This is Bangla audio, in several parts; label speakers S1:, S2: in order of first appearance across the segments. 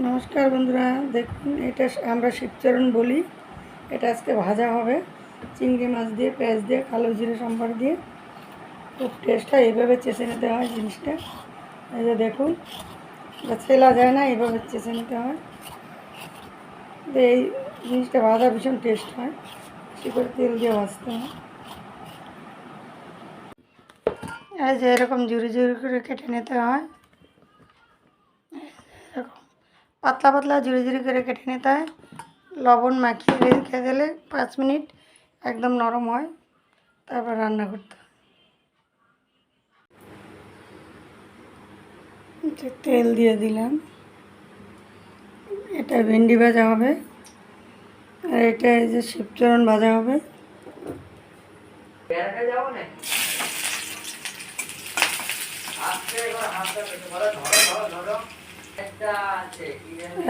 S1: নমস্কার বন্ধুরা, দেখুন, এটা আমরা শিবচরণ বলি। এটা আজকে ভাজা হবে। চিংড়ি মাছ দিয়ে, পেঁয়াজ দিয়ে, কালো জিরে, সম্বার দিয়ে। খুব টেস্ট হয় এইভাবে চেষে নিতে হয় জিনিসটা। এই যে দেখুন ছেলা যায় না এইভাবে চেষে নিতে হয়। তো এই জিনিসটা ভাজা ভীষণ টেস্ট হয়। বেশি করে তেল দিয়ে ভাজতে হয়। এই যে এরকম জুড়ি জুড়ি করে কেটে নিতে হয়। এরকম। পাতলা পাতলা ঝুড়ি ঝুড়ি করে কেটে নিতে হয়। লবণ মাখিয়ে রেখে দিলে পাঁচ মিনিট একদম নরম হয়। তারপর রান্না করতে তেল দিয়ে দিলাম। এটা ভেন্ডি ভাজা হবে। আর এটা এই যে শিবচরণ ভাজা হবে।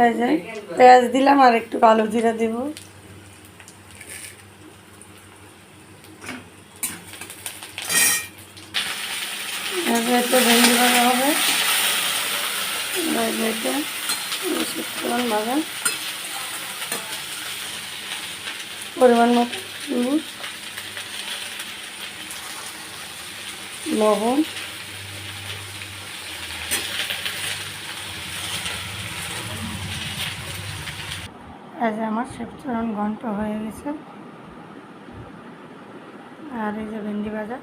S1: এই যে পেঁয়াজ দিলাম আর একটু কালো জিরা দেব। ভাজা হবে। এটা ভাজা। পরিমাণ মতো লবণ। এই যে আমার শিবচরণ ঘন্ট হয়ে গেছে। আর এই যে ভেন্ডি ভাজা।